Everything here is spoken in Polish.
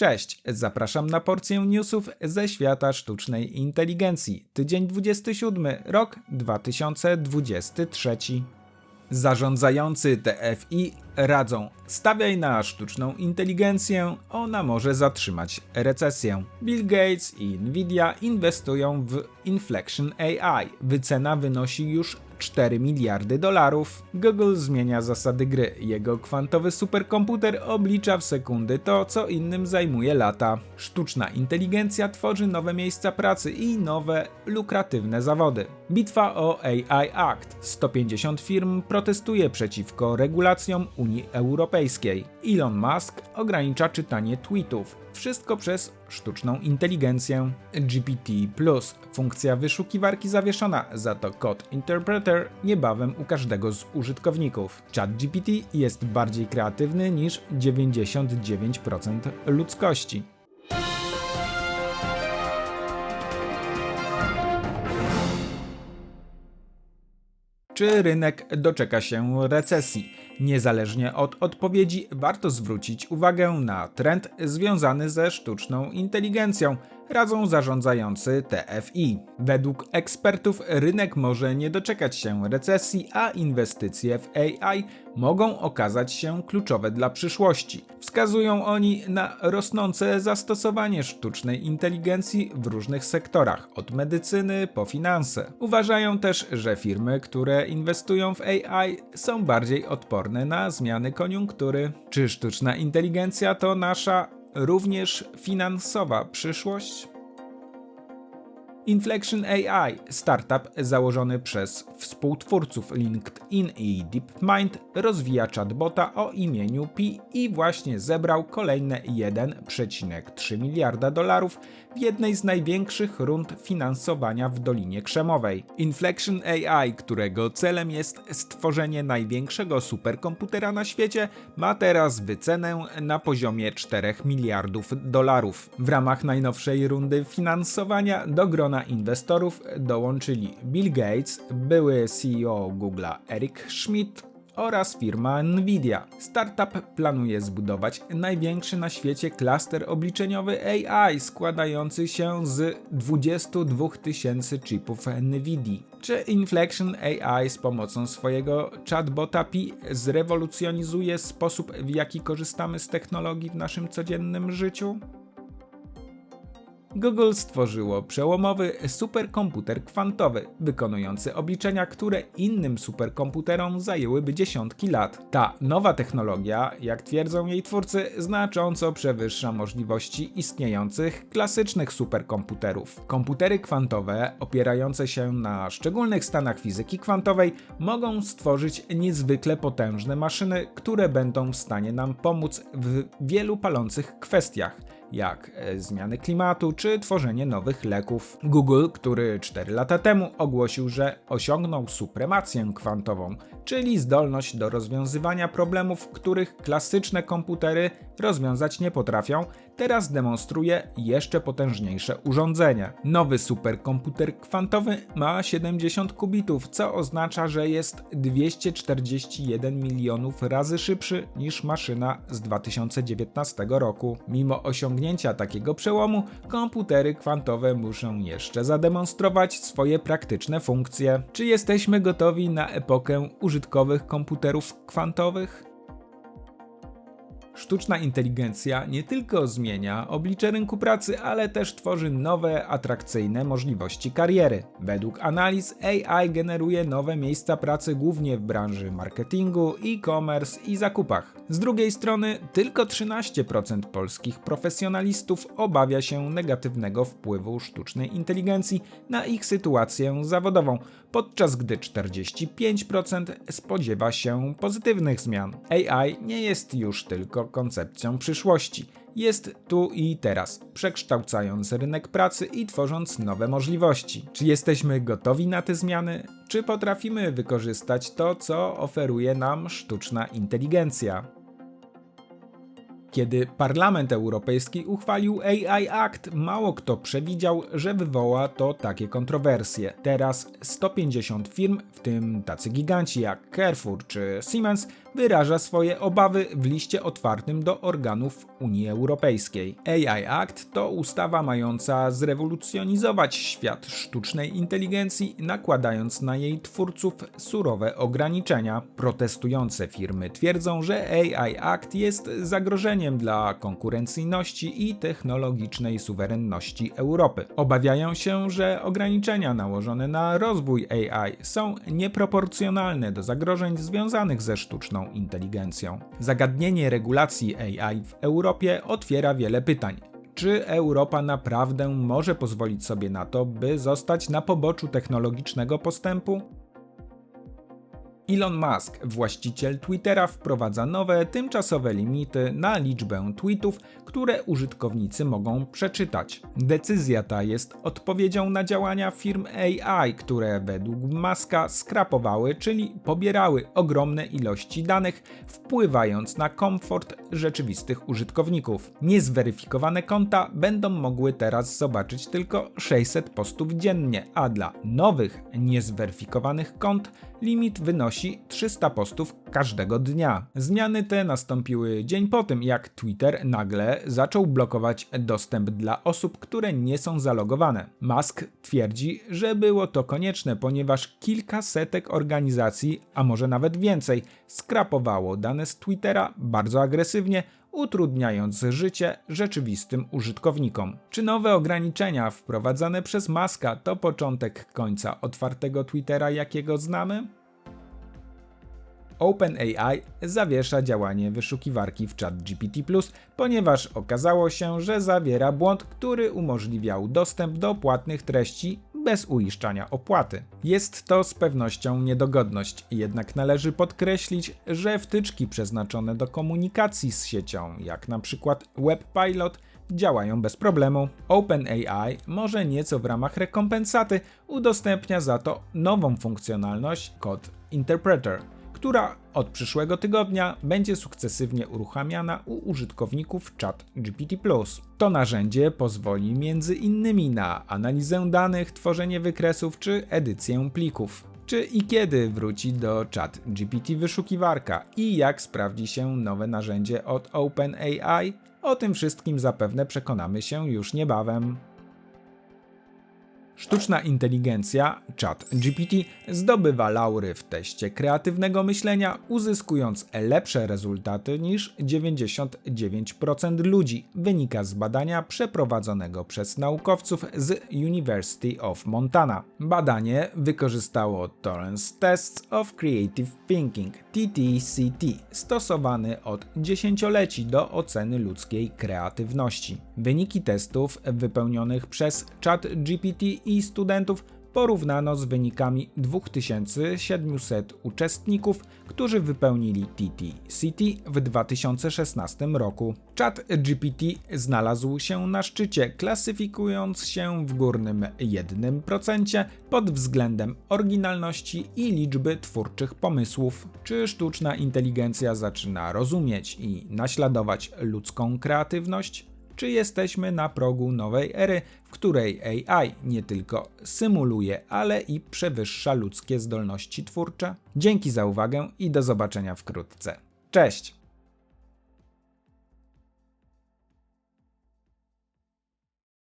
Cześć, zapraszam na porcję newsów ze świata sztucznej inteligencji. Tydzień 27, rok 2023. Zarządzający TFI radzą: stawiaj na sztuczną inteligencję, ona może zatrzymać recesję. Bill Gates i Nvidia inwestują w Inflection AI. Wycena wynosi już 4 miliardy dolarów. Google zmienia zasady gry. Jego kwantowy superkomputer oblicza w sekundy to, co innym zajmuje lata. Sztuczna inteligencja tworzy nowe miejsca pracy i nowe, lukratywne zawody. Bitwa o AI Act. 150 firm protestuje przeciwko regulacjom Unii Europejskiej. Elon Musk ogranicza czytanie tweetów. Wszystko przez sztuczną inteligencję. GPT funkcja wyszukiwarki zawieszona, za to kod Interpreter niebawem u każdego z użytkowników. ChatGPT jest bardziej kreatywny niż 99% ludzkości. Czy rynek doczeka się recesji? Niezależnie od odpowiedzi, warto zwrócić uwagę na trend związany ze sztuczną inteligencją, radzą zarządzający TFI. Według ekspertów rynek może nie doczekać się recesji, a inwestycje w AI mogą okazać się kluczowe dla przyszłości. Wskazują oni na rosnące zastosowanie sztucznej inteligencji w różnych sektorach, od medycyny po finanse. Uważają też, że firmy, które inwestują w AI są bardziej odporne na zmiany koniunktury. Czy sztuczna inteligencja to nasza również finansowa przyszłość? Inflection AI, startup założony przez współtwórców LinkedIn i DeepMind, rozwija chatbota o imieniu Pi i właśnie zebrał kolejne 1,3 miliarda dolarów w jednej z największych rund finansowania w Dolinie Krzemowej. Inflection AI, którego celem jest stworzenie największego superkomputera na świecie, ma teraz wycenę na poziomie 4 miliardów dolarów. W ramach najnowszej rundy finansowania do grona inwestorów dołączyli Bill Gates, były CEO Google'a Eric Schmidt, oraz firma Nvidia. Startup planuje zbudować największy na świecie klaster obliczeniowy AI składający się z 22 tysięcy chipów Nvidia. Czy Inflection AI z pomocą swojego chatbota Pi zrewolucjonizuje sposób w jaki korzystamy z technologii w naszym codziennym życiu? Google stworzyło przełomowy superkomputer kwantowy, wykonujący obliczenia, które innym superkomputerom zajęłyby dziesiątki lat. Ta nowa technologia, jak twierdzą jej twórcy, znacząco przewyższa możliwości istniejących klasycznych superkomputerów. Komputery kwantowe, opierające się na szczególnych stanach fizyki kwantowej, mogą stworzyć niezwykle potężne maszyny, które będą w stanie nam pomóc w wielu palących kwestiach jak e, zmiany klimatu czy tworzenie nowych leków. Google, który 4 lata temu ogłosił, że osiągnął supremację kwantową, czyli zdolność do rozwiązywania problemów, których klasyczne komputery rozwiązać nie potrafią, teraz demonstruje jeszcze potężniejsze urządzenie. Nowy superkomputer kwantowy ma 70 kubitów, co oznacza, że jest 241 milionów razy szybszy niż maszyna z 2019 roku. Mimo osiągnięcia takiego przełomu, komputery kwantowe muszą jeszcze zademonstrować swoje praktyczne funkcje. Czy jesteśmy gotowi na epokę użytkowych komputerów kwantowych? Sztuczna inteligencja nie tylko zmienia oblicze rynku pracy, ale też tworzy nowe, atrakcyjne możliwości kariery. Według analiz AI generuje nowe miejsca pracy głównie w branży marketingu, e-commerce i zakupach. Z drugiej strony, tylko 13% polskich profesjonalistów obawia się negatywnego wpływu sztucznej inteligencji na ich sytuację zawodową, podczas gdy 45% spodziewa się pozytywnych zmian. AI nie jest już tylko koncepcją przyszłości. Jest tu i teraz, przekształcając rynek pracy i tworząc nowe możliwości. Czy jesteśmy gotowi na te zmiany? Czy potrafimy wykorzystać to, co oferuje nam sztuczna inteligencja? Kiedy Parlament Europejski uchwalił AI Act, mało kto przewidział, że wywoła to takie kontrowersje. Teraz 150 firm, w tym tacy giganci jak Carrefour czy Siemens, wyraża swoje obawy w liście otwartym do organów Unii Europejskiej. AI Act to ustawa mająca zrewolucjonizować świat sztucznej inteligencji, nakładając na jej twórców surowe ograniczenia. Protestujące firmy twierdzą, że AI Act jest zagrożeniem dla konkurencyjności i technologicznej suwerenności Europy. Obawiają się, że ograniczenia nałożone na rozwój AI są nieproporcjonalne do zagrożeń związanych ze sztuczną inteligencją. Zagadnienie regulacji AI w Europie otwiera wiele pytań. Czy Europa naprawdę może pozwolić sobie na to, by zostać na poboczu technologicznego postępu? Elon Musk, właściciel Twittera, wprowadza nowe, tymczasowe limity na liczbę tweetów, które użytkownicy mogą przeczytać. Decyzja ta jest odpowiedzią na działania firm AI, które według Muska skrapowały, czyli pobierały ogromne ilości danych, wpływając na komfort rzeczywistych użytkowników. Niezweryfikowane konta będą mogły teraz zobaczyć tylko 600 postów dziennie, a dla nowych, niezweryfikowanych kont limit wynosi 300 postów każdego dnia. Zmiany te nastąpiły dzień po tym, jak Twitter nagle zaczął blokować dostęp dla osób, które nie są zalogowane. Musk twierdzi, że było to konieczne, ponieważ kilka setek organizacji, a może nawet więcej, skrapowało dane z Twittera bardzo agresywnie, utrudniając życie rzeczywistym użytkownikom. Czy nowe ograniczenia wprowadzane przez Maska to początek końca otwartego Twittera, jakiego znamy? OpenAI zawiesza działanie wyszukiwarki w ChatGPT+, ponieważ okazało się, że zawiera błąd, który umożliwiał dostęp do płatnych treści bez uiszczania opłaty. Jest to z pewnością niedogodność, jednak należy podkreślić, że wtyczki przeznaczone do komunikacji z siecią, jak na przykład WebPilot, działają bez problemu. OpenAI może nieco w ramach rekompensaty udostępnia za to nową funkcjonalność Code Interpreter która od przyszłego tygodnia będzie sukcesywnie uruchamiana u użytkowników ChatGPT+. To narzędzie pozwoli między innymi na analizę danych, tworzenie wykresów czy edycję plików. Czy i kiedy wróci do ChatGPT wyszukiwarka i jak sprawdzi się nowe narzędzie od OpenAI? O tym wszystkim zapewne przekonamy się już niebawem. Sztuczna inteligencja, ChatGPT, zdobywa laury w teście kreatywnego myślenia, uzyskując lepsze rezultaty niż 99% ludzi, wynika z badania przeprowadzonego przez naukowców z University of Montana. Badanie wykorzystało Torrance Tests of Creative Thinking TTCT, stosowany od dziesięcioleci do oceny ludzkiej kreatywności. Wyniki testów wypełnionych przez ChatGPT i studentów porównano z wynikami 2700 uczestników, którzy wypełnili TT-CT w 2016 roku. Chat GPT znalazł się na szczycie, klasyfikując się w górnym 1% pod względem oryginalności i liczby twórczych pomysłów. Czy sztuczna inteligencja zaczyna rozumieć i naśladować ludzką kreatywność? Czy jesteśmy na progu nowej ery, w której AI nie tylko symuluje, ale i przewyższa ludzkie zdolności twórcze? Dzięki za uwagę i do zobaczenia wkrótce. Cześć!